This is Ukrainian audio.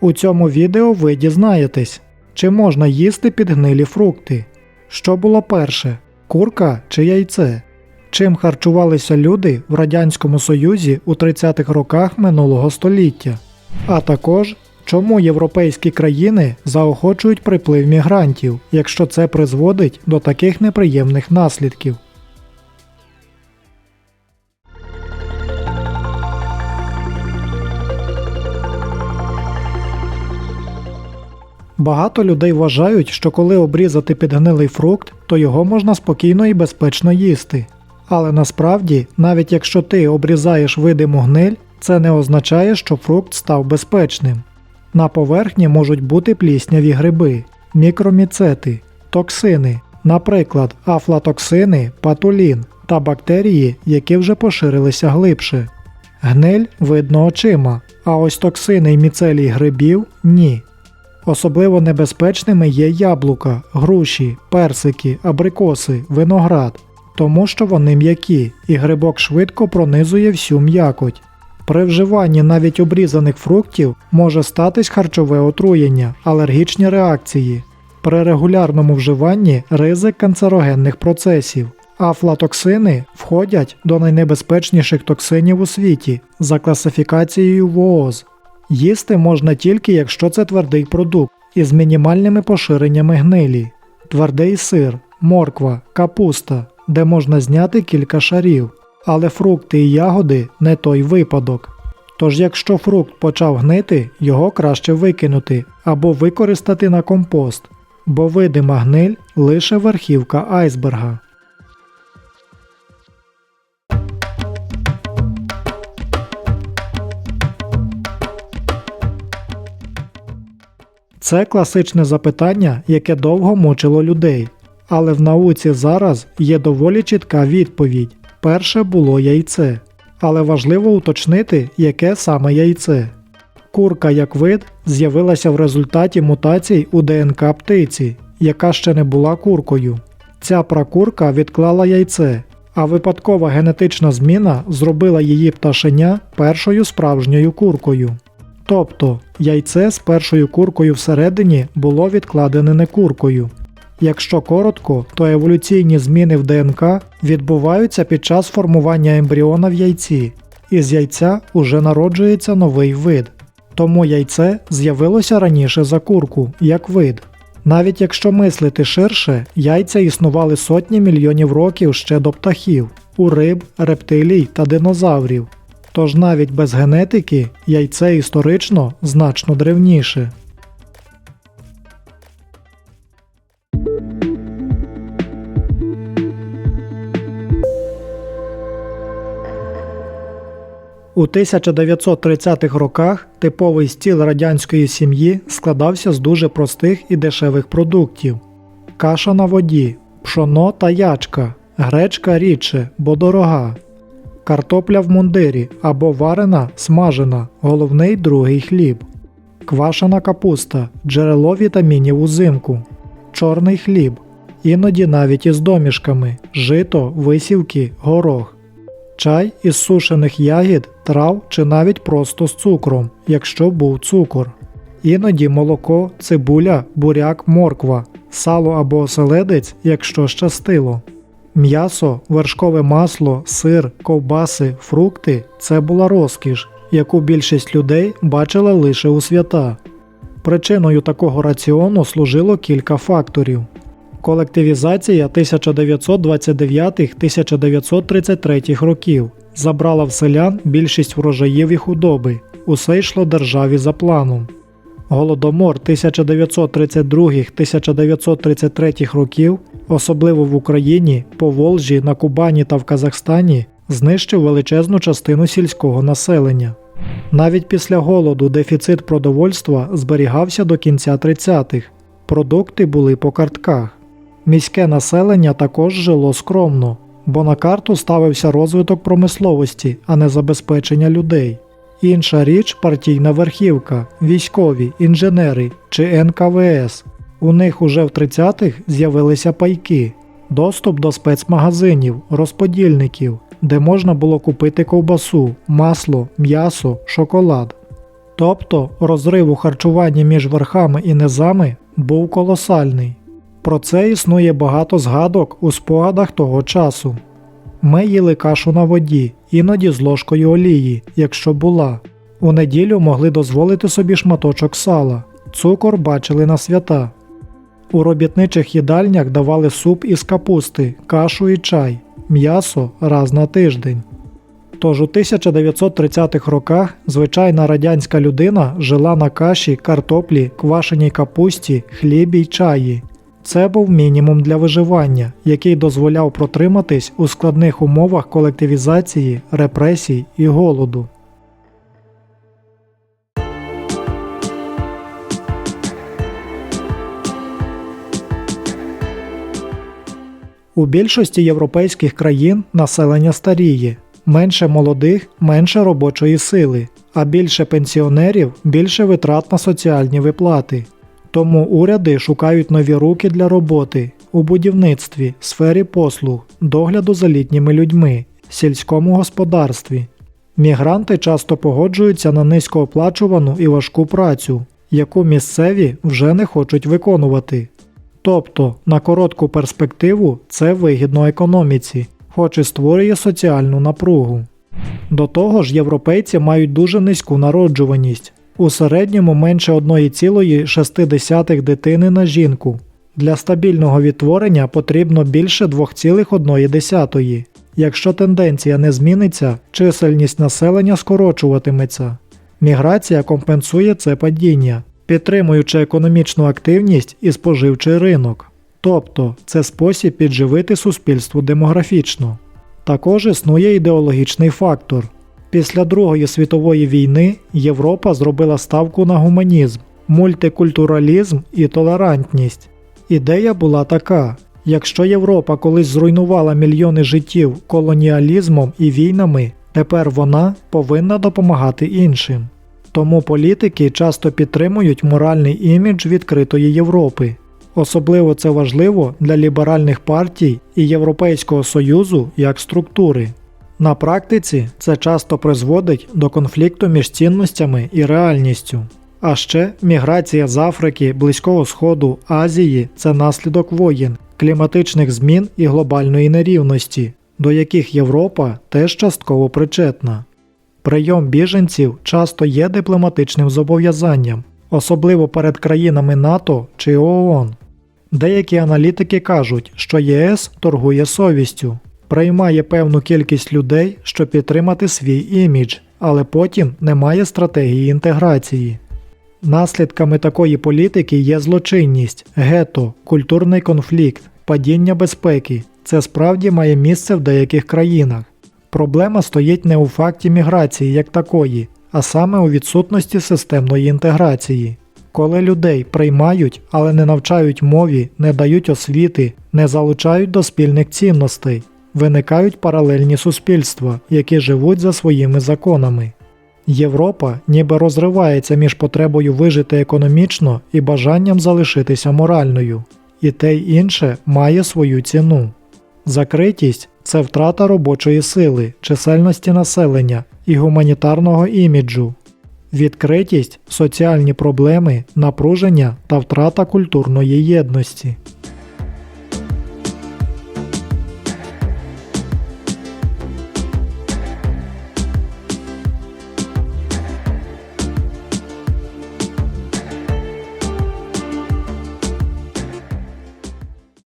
У цьому відео ви дізнаєтесь, чи можна їсти підгнилі фрукти, що було перше курка чи яйце, чим харчувалися люди в Радянському Союзі у 30-х роках минулого століття, а також чому європейські країни заохочують приплив мігрантів, якщо це призводить до таких неприємних наслідків. Багато людей вважають, що коли обрізати підгнилий фрукт, то його можна спокійно і безпечно їсти. Але насправді, навіть якщо ти обрізаєш видиму гниль, це не означає, що фрукт став безпечним. На поверхні можуть бути плісняві гриби, мікроміцети, токсини, наприклад, афлатоксини, патулін та бактерії, які вже поширилися глибше. Гниль видно очима, а ось токсини і міцелій грибів ні. Особливо небезпечними є яблука, груші, персики, абрикоси, виноград, тому що вони м'які, і грибок швидко пронизує всю м'якоть. При вживанні навіть обрізаних фруктів може статись харчове отруєння, алергічні реакції. При регулярному вживанні ризик канцерогенних процесів. Афлатоксини входять до найнебезпечніших токсинів у світі за класифікацією ВООЗ. Їсти можна тільки, якщо це твердий продукт із мінімальними поширеннями гнилі, твердий сир, морква, капуста, де можна зняти кілька шарів, але фрукти і ягоди не той випадок. Тож, якщо фрукт почав гнити, його краще викинути або використати на компост, бо видима гниль лише верхівка айсберга. Це класичне запитання, яке довго мучило людей. Але в науці зараз є доволі чітка відповідь: перше було яйце. Але важливо уточнити, яке саме яйце. Курка як вид з'явилася в результаті мутацій у ДНК птиці, яка ще не була куркою. Ця пракурка відклала яйце, а випадкова генетична зміна зробила її пташеня першою справжньою куркою. Тобто яйце з першою куркою всередині було відкладене не куркою. Якщо коротко, то еволюційні зміни в ДНК відбуваються під час формування ембріона в яйці, і з яйця уже народжується новий вид. Тому яйце з'явилося раніше за курку, як вид. Навіть якщо мислити ширше, яйця існували сотні мільйонів років ще до птахів, у риб, рептилій та динозаврів. Тож навіть без генетики яйце історично значно древніше. У 1930-х роках типовий стіл радянської сім'ї складався з дуже простих і дешевих продуктів: каша на воді, пшоно та ячка, гречка рідше, бо дорога, картопля в мундирі або варена, смажена, головний другий хліб, квашена капуста, джерело вітамінів узимку, чорний хліб, іноді навіть із домішками, жито, висівки, горох. Чай із сушених ягід, трав чи навіть просто з цукром, якщо був цукор. Іноді молоко, цибуля, буряк, морква, сало або оселедець, якщо щастило. М'ясо, вершкове масло, сир, ковбаси, фрукти це була розкіш, яку більшість людей бачила лише у свята. Причиною такого раціону служило кілька факторів. Колективізація 1929-1933 років забрала в селян більшість врожаїв і худоби. Усе йшло державі за планом. Голодомор 1932-1933 років, особливо в Україні, Поволжі, на Кубані та в Казахстані, знищив величезну частину сільського населення. Навіть після голоду дефіцит продовольства зберігався до кінця 30-х. Продукти були по картках. Міське населення також жило скромно, бо на карту ставився розвиток промисловості, а не забезпечення людей. Інша річ партійна верхівка, військові, інженери чи НКВС. У них уже в 30-х з'явилися пайки, доступ до спецмагазинів, розподільників, де можна було купити ковбасу, масло, м'ясо, шоколад. Тобто розрив у харчуванні між верхами і низами був колосальний. Про це існує багато згадок у спогадах того часу. Ми їли кашу на воді, іноді з ложкою олії, якщо була. У неділю могли дозволити собі шматочок сала, цукор бачили на свята. У робітничих їдальнях давали суп із капусти, кашу і чай, м'ясо раз на тиждень. Тож у 1930-х роках звичайна радянська людина жила на каші, картоплі, квашеній капусті, хлібі й чаї. Це був мінімум для виживання, який дозволяв протриматись у складних умовах колективізації, репресій і голоду. У більшості європейських країн населення старіє, менше молодих, менше робочої сили, а більше пенсіонерів, більше витрат на соціальні виплати. Тому уряди шукають нові руки для роботи у будівництві, сфері послуг, догляду за літніми людьми, сільському господарстві. Мігранти часто погоджуються на низькооплачувану і важку працю, яку місцеві вже не хочуть виконувати. Тобто, на коротку перспективу це вигідно економіці, хоч і створює соціальну напругу. До того ж, європейці мають дуже низьку народжуваність, у середньому менше 1,6 дитини на жінку. Для стабільного відтворення потрібно більше 2,1. Якщо тенденція не зміниться, чисельність населення скорочуватиметься. Міграція компенсує це падіння, підтримуючи економічну активність і споживчий ринок. Тобто це спосіб підживити суспільство демографічно. Також існує ідеологічний фактор. Після Другої світової війни Європа зробила ставку на гуманізм, мультикультуралізм і толерантність. Ідея була така: якщо Європа колись зруйнувала мільйони життів колоніалізмом і війнами, тепер вона повинна допомагати іншим. Тому політики часто підтримують моральний імідж відкритої Європи. Особливо це важливо для ліберальних партій і Європейського Союзу як структури. На практиці це часто призводить до конфлікту між цінностями і реальністю. А ще міграція з Африки, Близького Сходу, Азії це наслідок воєн, кліматичних змін і глобальної нерівності, до яких Європа теж частково причетна. Прийом біженців часто є дипломатичним зобов'язанням, особливо перед країнами НАТО чи ООН. Деякі аналітики кажуть, що ЄС торгує совістю, приймає певну кількість людей, щоб підтримати свій імідж, але потім немає стратегії інтеграції. Наслідками такої політики є злочинність, гето, культурний конфлікт, падіння безпеки. Це справді має місце в деяких країнах. Проблема стоїть не у факті міграції як такої, а саме у відсутності системної інтеграції. Коли людей приймають, але не навчають мові, не дають освіти, не залучають до спільних цінностей, виникають паралельні суспільства, які живуть за своїми законами. Європа ніби розривається між потребою вижити економічно і бажанням залишитися моральною, і те й інше має свою ціну. Закритість це втрата робочої сили, чисельності населення і гуманітарного іміджу, відкритість, соціальні проблеми, напруження та втрата культурної єдності.